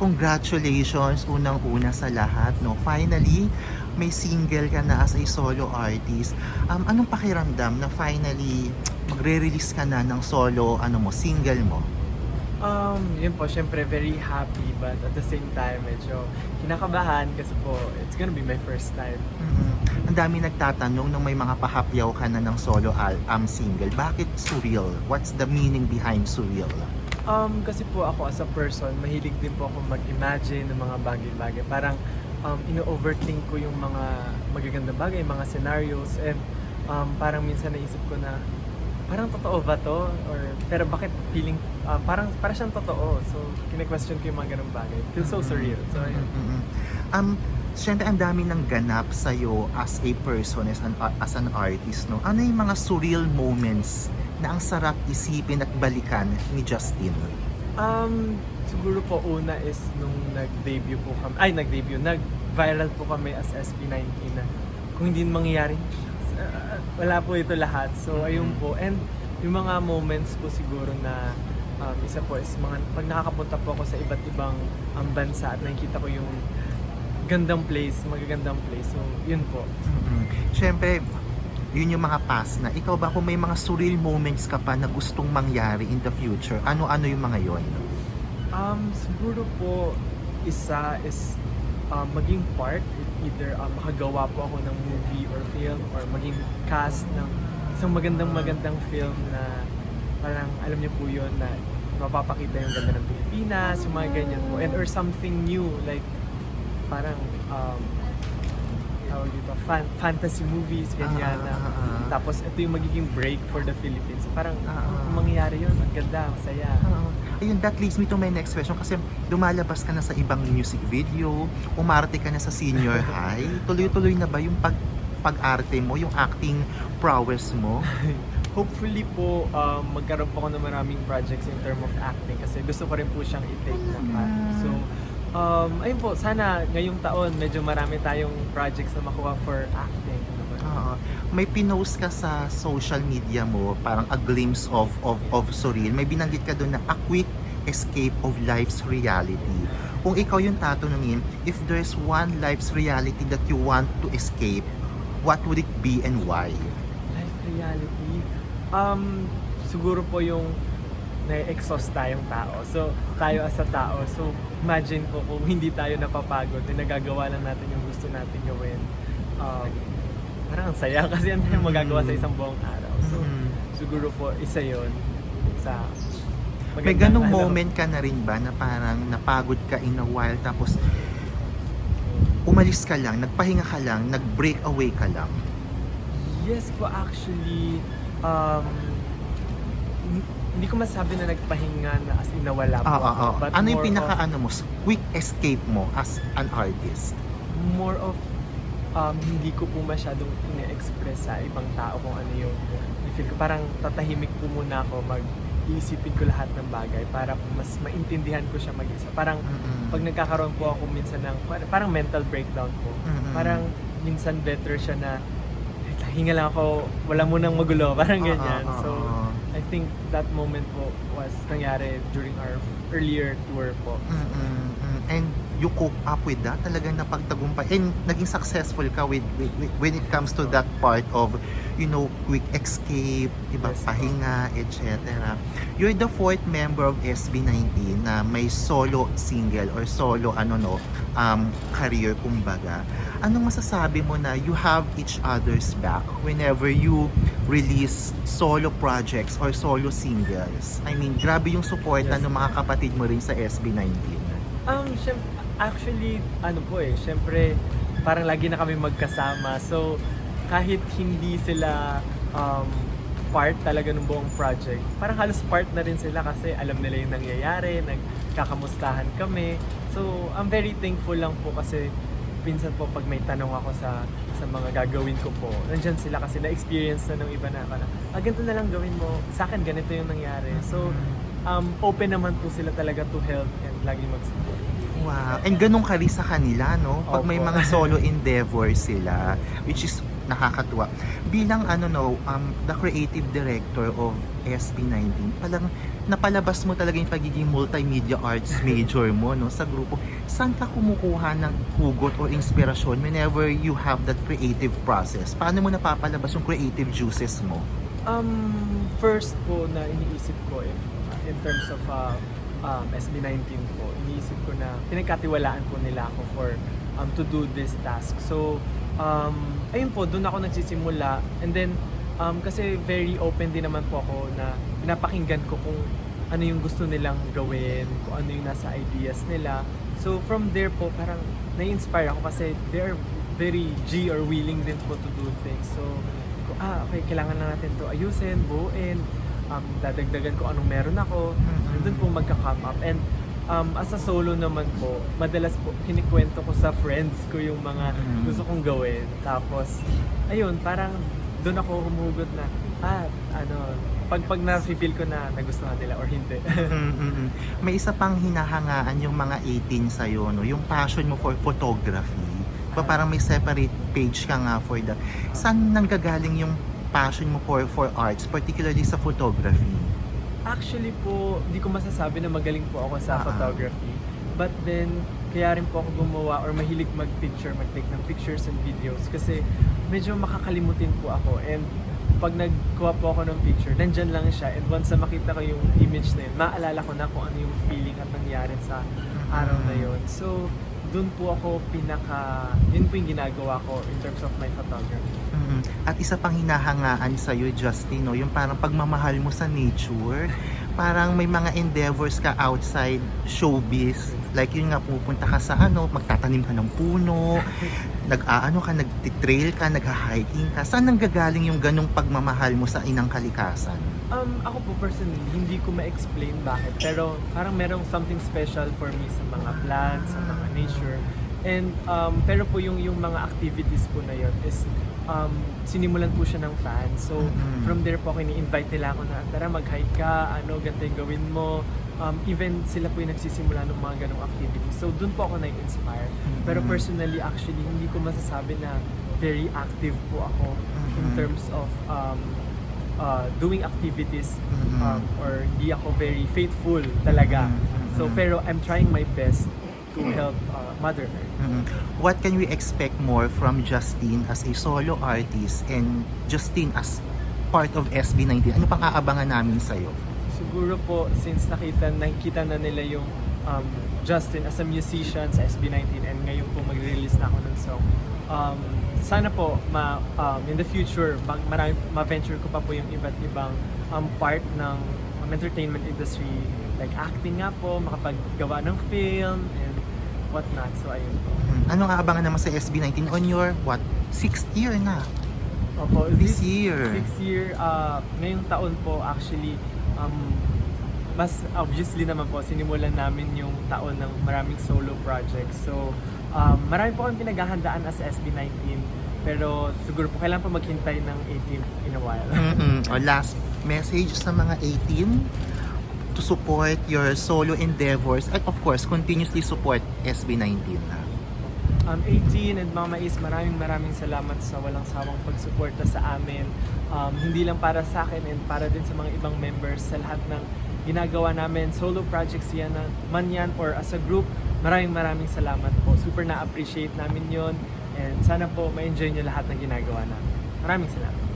Congratulations unang-una sa lahat, no? Finally, may single ka na as a solo artist. Um, anong pakiramdam na finally magre-release ka na ng solo ano mo, single mo? Um, yun po, syempre very happy but at the same time medyo kinakabahan kasi po it's gonna be my first time. Mhm. Ang dami nagtatanong nung may mga pahapyaw ka na ng solo album single. Bakit surreal? What's the meaning behind surreal? Um, kasi po ako as a person, mahilig din po ako mag-imagine ng mga bagay-bagay. Parang um, ino-overthink ko yung mga magagandang bagay, mga scenarios and um, parang minsan naisip ko na parang totoo ba to? Or, pero bakit feeling, ah, parang, parang siyang totoo. So, kine-question ko yung mga ganong bagay. Feels so surreal. So, ayun. Mhm. Um, Siyempre, ang dami ng ganap sa'yo as a person, as an, as an artist, no? Ano yung mga surreal moments na ang sarap isipin at balikan ni Justin? Um, siguro po una is nung nag-debut po kami, ay nag-debut, nag-viral po kami as SB19 na kung hindi mangyayari, uh, wala po ito lahat. So ayun po, and yung mga moments po siguro na um, isa po is mga, pag nakakapunta po ako sa iba't ibang um, bansa at nakikita ko yung gandang place, magagandang place. So yun po. Mhm. Siyempre, yun yung mga past na. Ikaw ba kung may mga surreal moments ka pa na gustong mangyari in the future, ano-ano yung mga yon? Um, siguro po, isa is um, maging part, either um, makagawa po ako ng movie or film or maging cast ng isang magandang magandang film na parang alam niyo po yun na mapapakita yung ganda ng Pilipinas, yung mga ganyan po. And or something new, like parang um, tawag dito, fan, fantasy movies, ganyan. Ah, na, ah, ah. Tapos ito yung magiging break for the Philippines. Parang Ah, ah. kung mangyayari yun, ang ganda, masaya. Ah, ayun, that leads me to my next question kasi lumalabas ka na sa ibang music video, umarte ka na sa senior high, tuloy-tuloy na ba yung pag pag-arte mo, yung acting prowess mo? Hopefully po, um, magkaroon po ako ng maraming projects in term of acting kasi gusto ko rin po siyang i-take na path. So, um, ayun po, sana ngayong taon medyo marami tayong projects na makuha for acting. Oo. may pinost ka sa social media mo, parang a glimpse of of of surreal. May binanggit ka doon na a quick escape of life's reality. Kung ikaw yung tatanungin, if there's one life's reality that you want to escape, what would it be and why? Life reality, um, siguro po yung na-exhaust tayong tao. So, tayo as a tao. So, imagine po kung hindi tayo napapagod, na nagagawa lang natin yung gusto natin gawin. Um, parang ang saya kasi yan yung magagawa sa isang buong araw. So, Mhm. siguro po isa yon sa May ganong ano. moment ka na rin ba na parang napagod ka in a while tapos umalis ka lang, nagpahinga ka lang, nag-break away ka lang? Yes po, actually, um, hindi ko masabi na nagpahinga na as in nawala po Ah, ako. ah, ah. But Ano yung more pinaka of- ano mo, quick escape mo as an artist? more of um, hindi ko po masyadong ine-express sa ibang tao kung ano yung feel ko. Parang tatahimik po muna ako mag iisipin ko lahat ng bagay para mas maintindihan ko siya mag-isa. Parang Mm-mm. pag nagkakaroon po ako minsan ng parang mental breakdown po. Mm-mm. Parang minsan better siya na "Eh, hinga lang ako, wala munang magulo, parang Ah, ganyan. ah, ah, So, ah. I think that moment po was nangyari during our earlier tour po. Mm-mm, mm. And you cope up with that? Talagang napagtagumpay. And naging successful ka with, with, with- when it comes to that part of, you know, quick escape, diba, Yes, pahinga, etc. You're the fourth member of SB19 na may solo single or solo, ano no, um, career, kumbaga. Anong masasabi mo na you have each other's back whenever you release solo projects or solo singles? I mean, grabe yung support Yes. ng mga kapatid mo rin sa SB19. Um, syem- actually, ano po eh, syempre, parang lagi na kami magkasama. So, kahit hindi sila um, part talaga ng buong project, parang halos part na rin sila kasi alam nila yung nangyayari, nagkakamustahan kami. So, I'm very thankful lang po kasi pinsan po pag may tanong ako sa sa mga gagawin ko po, nandyan sila kasi na-experience na ng iba na parang, ah, ganito na lang gawin mo, sa akin ganito yung nangyari. So, um, open naman po sila talaga to help and lagi mag-support. Wow. And ganun ka rin sa kanila, no? Pag may Opo. mga solo endeavor sila, which is nakakatuwa. Bilang ano no, um, the creative director of SB19, palang napalabas mo talaga yung pagiging multimedia arts major mo no sa grupo. Saan ka kumukuha ng hugot or inspirasyon whenever you have that creative process? Paano mo napapalabas yung creative juices mo? Um, first po na iniisip ko if, in terms of uh, um, SB19 po, iniisip ko na pinagkatiwalaan po nila ako for um, to do this task. So, um, ayun po, doon ako nagsisimula. And then, um, kasi very open din naman po ako na pinapakinggan ko kung ano yung gusto nilang gawin, kung ano yung nasa ideas nila. So, from there po, parang na-inspire ako kasi they're very G or willing din po to do things. So, ah, okay, kailangan na natin to ayusin, buuin, um, dadagdagan ko anong meron ako, Mhm. and doon po magka-come up. And um, as a solo naman po, madalas po kinikwento ko sa friends ko yung mga Mhm. gusto kong gawin. Tapos, ayun, parang doon ako humugot na, ah, ano, pag, pag na-feel ko na nagustuhan nila or hindi. Mm-mm. May isa pang hinahangaan yung mga 18 sa'yo, no? yung passion mo for photography. Pa parang may separate page ka nga for that. Saan nanggagaling yung passion mo for for arts, particularly sa photography? Actually po, hindi ko masasabi na magaling po ako sa Ah. photography. But then, kaya rin po ako gumawa or mahilig mag-picture, mag-take ng pictures and videos kasi medyo makakalimutin po ako. And pag nagkuha po ako ng picture, nandyan lang siya. And once na makita ko yung image na yun, maalala ko na kung ano yung feeling at nangyari sa araw na yun. So, dun po ako pinaka, yun po yung ginagawa ko in terms of my photography. Mhm. At isa pang hinahangaan sa'yo, Justin, no? yung parang pagmamahal mo sa nature. Parang may mga endeavors ka outside showbiz. Like yun nga, pupunta ka sa ano, magtatanim ka ng puno, nag-aano ka, nag-trail ka, nag-hiking ka. Saan nanggagaling yung ganong pagmamahal mo sa inang kalikasan? Um, ako po personally, hindi ko ma-explain bakit. Pero parang merong something special for me sa mga plants, sa mga nature. And um, pero po yung yung mga activities po na yun is um, sinimulan po siya ng fans. So Mhm. from there po ako ini-invite nila ako na tara mag-hike ka, ano ganito yung gawin mo. Um, even sila po yung nagsisimula ng mga ganong activities. So doon po ako na-inspire. Pero Mhm. personally actually hindi ko masasabi na very active po ako in Mhm. terms of um, uh, doing activities Mhm. um, or hindi ako very faithful talaga. Mhm. So pero I'm trying my best to help uh, Mother Earth. Mhm. What can we expect more from Justin as a solo artist and Justin as part of SB19? Ano pang aabangan namin sa'yo? Siguro po since nakita nakita na nila yung um, Justin as a musician sa SB19 and ngayon po magre-release na ako ng song. Um, sana po ma, um, in the future mag, marami, ma-venture ko pa po yung iba't ibang um, part ng um, entertainment industry like acting nga po, makapaggawa ng film and whatnot. So ayun po. Mhm. Anong aabangan naman sa SB19 on your, what, sixth year na? Opo, This year. Sixth year, uh, ngayong taon po actually, um, mas obviously naman po, sinimulan namin yung taon ng maraming solo projects. So, um, marami po kami pinaghahandaan as SB19. Pero siguro po kailangan pa maghintay ng 18 in a while. mm O last message sa mga 18 to support your solo endeavors at of course, continuously support SB19 na. um, 18 and Mama Is, maraming maraming salamat sa walang sawang pagsuporta sa amin. Um, hindi lang para sa akin and para din sa mga ibang members sa lahat ng ginagawa namin. Solo projects yan na- man yan or as a group. Maraming maraming salamat po. Super na-appreciate namin yon and sana po ma-enjoy nyo lahat ng ginagawa namin. Maraming salamat.